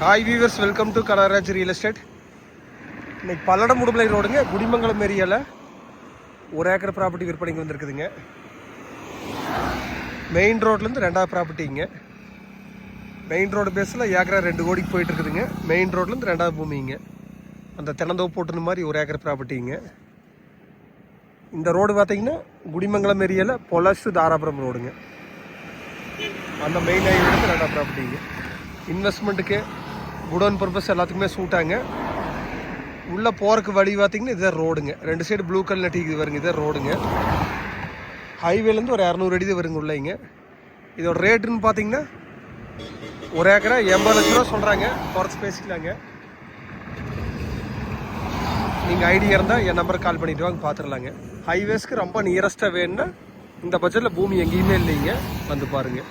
Hi viewers welcome to Kanaraj real estate இன்றைக்கி பல்லடம் முடுமலை ரோடுங்க குடிமங்கலம் ஏரியாவில் ஒரு ஏக்கர் ப்ராப்பர்ட்டி விற்பனைக்கு வந்திருக்குதுங்க. மெயின் ரோட்லேருந்து ரெண்டாவது ப்ராப்பர்ட்டிங்க மெயின் ரோடு பேஸில் ஏக்கரா ரெண்டு கோடிக்கு போயிட்டு இருக்குதுங்க. மெயின் ரோட்லேருந்து ரெண்டாவது பூமிங்க அந்த தென்னந்தோப்பு போட்டுன மாதிரி ஒரு ஏக்கர் ப்ராப்பர்ட்டிங்க இந்த ரோடு பார்த்தீங்கன்னா குடிமங்கலம் ஏரியாவில் பொலசு தாராபுரம் ரோடுங்க. அந்த மெயின் ஹைவேலேருந்து ரெண்டாவது ப்ராப்பர்ட்டிங்க இன்வெஸ்ட்மெண்ட்டுக்கு குடோன் பர்பஸ் எல்லாத்துக்குமே சூட்டாங்க உள்ளே போகிறக்கு வழி பார்த்தீங்கன்னா இதுதான் ரோடுங்க ரெண்டு சைடு ப்ளூ கலர் நட்டிக்கு வருங்க இதுதான் ரோடுங்க ஹைவேலேருந்து ஒரு இரநூறு அடி தான் வருங்க உள்ளேங்க. இதோட ரேட்டுன்னு பார்த்தீங்கன்னா ஒரு ஏக்கரா எண்பது லட்ச ரூபா சொல்கிறாங்க குறைச்சி பேசிக்கலாங்க. நீங்கள் ஐடியா இருந்தால் என் நம்பருக்கு கால் பண்ணிட்டு வாங்க பார்த்துடலாங்க ஹைவேஸ்க்கு ரொம்ப நியரஸ்ட்டாக வேணும்னா இந்த பட்ஜெட்டில் பூமி எங்கேயுமே இல்லைங்க. வந்து பாருங்கள்